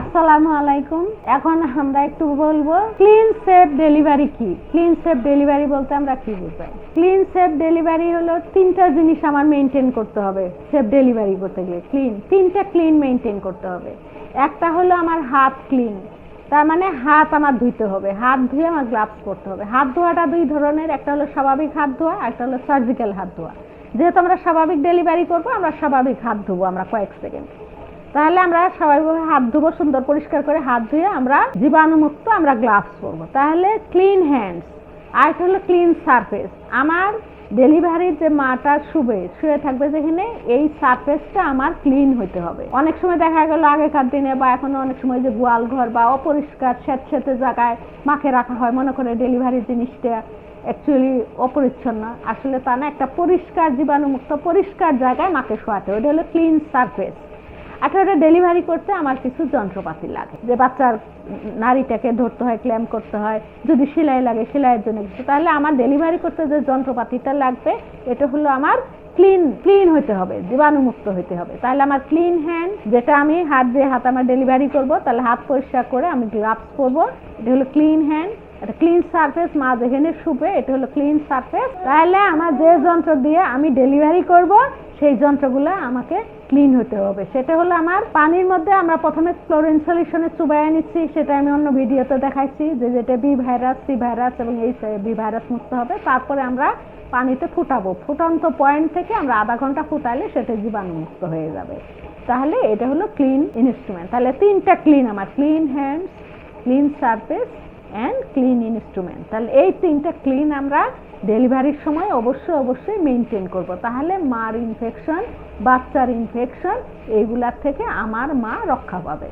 আসসালামু আলাইকুম। এখন আমরা একটু বলব ক্লিন সেফ ডেলিভারি কি? ক্লিন সেফ ডেলিভারি বলতে আমরা কি বুঝাই? ক্লিন সেফ ডেলিভারি হলো তিনটা জিনিস আমার মেনটেন করতে হবে। সেফ ডেলিভারি করতে গেলে ক্লিন তিনটা ক্লিন মেনটেন করতে হবে। একটা হলো আমার হাত ক্লিন তার মানে হাত আমার ধুইতে হবে। হাত ধুয়ে আমার গ্লাভস পরতে হবে। হাত ধোয়াটা দুই ধরনের, একটা হলো স্বাভাবিক হাত ধোয়া একটা হলো সার্জিক্যাল হাত ধোয়া। যেহেতু আমরা স্বাভাবিক ডেলিভারি করব, আমরা স্বাভাবিক হাত ধুবো আমরা কয়েক সেকেন্ড তাহলে আমরা স্বাভাবিকভাবে হাত ধুবো, সুন্দর পরিষ্কার করে হাত ধুয়ে আমরা জীবাণুমুক্ত আমরা গ্লাভস পরবো। তাহলে ক্লিন হ্যান্ডস আর একটা হলো ক্লিন সারফেস আমার ডেলিভারির যে মাটা শুবে, শুয়ে থাকবে যেখানে, এই সারফেসটা আমার ক্লিন হতে হবে। অনেক সময় দেখা গেল আগেকার দিনে বা এখনও অনেক সময় যে গোয়াল ঘর বা অপরিষ্কার স্যাঁতস্যাঁতে জায়গায় মাকে রাখা হয়, মনে করে ডেলিভারি জিনিসটা অ্যাকচুয়ালি অপরিচ্ছন্ন। আসলে তা না, একটা পরিষ্কার জীবাণুমুক্ত, পরিষ্কার জায়গায় মাকে শোয়াতে এটা হলো ক্লিন সারফেস ওটা ডেলিভারি করতে আমার কিছু যন্ত্রপাতি লাগে। যে বাচ্চার নারীটাকে ধরতে হয় ক্ল্যাম করতে হয়, যদি সেলাই লাগে, সেলাইয়ের জন্য কিছু। তাহলে আমার ডেলিভারি করতে যে যন্ত্রপাতিটা লাগবে, এটা হলো আমার ক্লিন ক্লিন হতে হবে, জীবাণুমুক্ত হতে হবে। তাহলে আমার ক্লিন হ্যান্ড যেটা আমি হাত দিয়ে হাত আমার ডেলিভারি করব, তাহলে হাত পরিষ্কার করে আমি গ্লাভস পরবো। এটা হলো ক্লিন হ্যান্ড এটা ক্লিন সারফেস মা যেখানে শুবে, এটা হলো ক্লিন সারফেস তাহলে আমার যে যন্ত্র দিয়ে আমি ডেলিভারি করব, সেই যন্ত্রগুলো আমাকে ক্লিন হতে হবে। সেটা হলো আমার পানির মধ্যে আমরা প্রথমে ক্লোরিন সলিউশনে চুবাইয়া নিচ্ছি। সেটা আমি অন্য ভিডিওতে দেখাইছি যে যেটা বি ভাইরাস সি ভাইরাস এবং এই বি ভাইরাস মুক্ত হবে, তারপরে আমরা পানিতে ফুটাবো। ফুটন্ত পয়েন্ট থেকে আমরা আধা ঘণ্টা ফুটালে সেটা জীবাণুমুক্ত হয়ে যাবে। তাহলে এটা হলো ক্লিন ইনস্ট্রুমেন্ট তাহলে তিনটা ক্লিন আমার clean hands clean surface and clean instrument তাহলে এই তিনটা ক্লিন আমরা ডেলিভারির সময় অবশ্যই অবশ্যই মেনটেন করব। তাহলে মার ইনফেকশন বাচ্চার ইনফেকশন এইগুলার থেকে আমার মা রক্ষা পাবে।